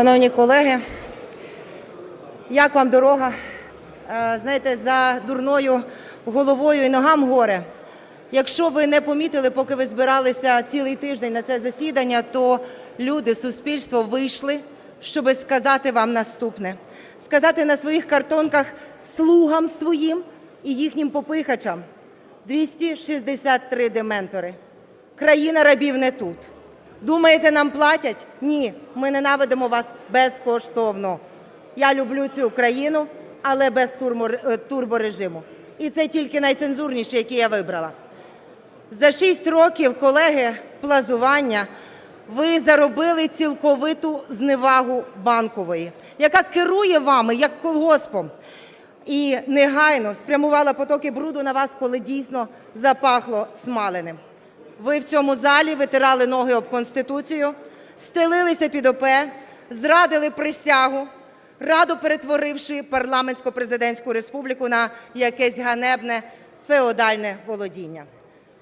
Шановні колеги, як вам дорога? Е, Знаєте, за дурною головою і ногам горе. Якщо ви не помітили, поки ви збиралися цілий тиждень на це засідання, то люди, суспільство вийшли, щоб сказати вам наступне: сказати на своїх картонках слугам своїм і їхнім попихачам 263 дементори. Країна рабів не тут. Думаєте, нам платять? Ні, ми ненавидимо вас безкоштовно. Я люблю цю країну, але без е, турборежиму. І це тільки найцензурніші, які я вибрала. За шість років, колеги, плазування ви заробили цілковиту зневагу банкової, яка керує вами як колгоспом і негайно спрямувала потоки бруду на вас, коли дійсно запахло смаленим. Ви в цьому залі витирали ноги об Конституцію, стелилися під ОП, зрадили присягу, радо перетворивши парламентсько-президентську республіку на якесь ганебне феодальне володіння.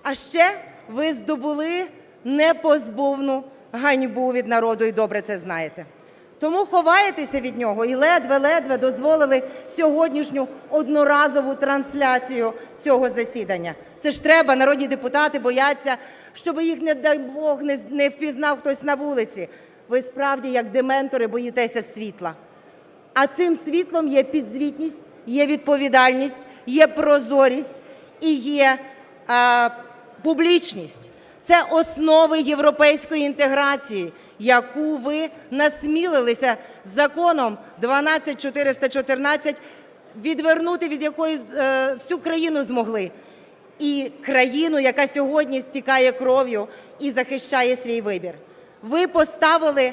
А ще ви здобули непозбувну ганьбу від народу, і добре це знаєте. Тому ховаєтеся від нього і ледве-ледве дозволили сьогоднішню одноразову трансляцію цього засідання. Це ж треба, народні депутати бояться, щоб їх, не дай Бог, не, не впізнав хтось на вулиці. Ви справді, як дементори, боїтеся світла. А цим світлом є підзвітність, є відповідальність, є прозорість і є а, публічність. Це основи європейської інтеграції, яку ви насмілилися законом 12414 відвернути, від якої е, всю країну змогли. І країну, яка сьогодні стікає кров'ю і захищає свій вибір. Ви поставили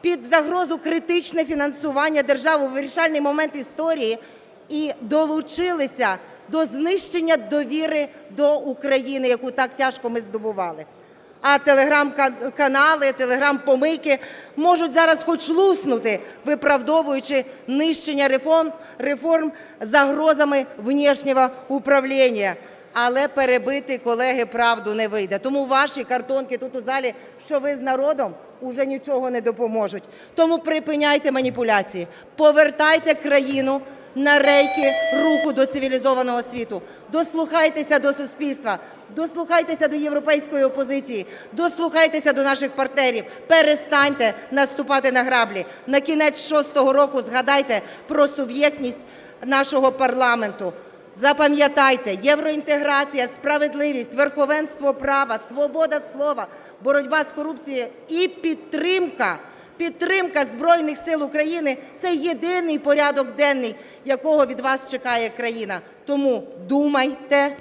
під загрозу критичне фінансування держави у вирішальний момент історії і долучилися до знищення довіри до України, яку так тяжко ми здобували. А телеграм-канали, телеграм-помийки можуть зараз хоч луснути, виправдовуючи нищення реформ, реформ загрозами внішнього управління. Але перебити, колеги, правду не вийде. Тому ваші картонки тут у залі, що ви з народом, уже нічого не допоможуть. Тому припиняйте маніпуляції, повертайте країну на рейки руху до цивілізованого світу. Дослухайтеся до суспільства, дослухайтеся до європейської опозиції, дослухайтеся до наших партнерів. Перестаньте наступати на граблі. На кінець шостого року згадайте про суб'єктність нашого парламенту. Запам'ятайте, євроінтеграція, справедливість, верховенство права, свобода слова, боротьба з корупцією і підтримка, підтримка Збройних сил України це єдиний порядок денний, якого від вас чекає країна. Тому думайте.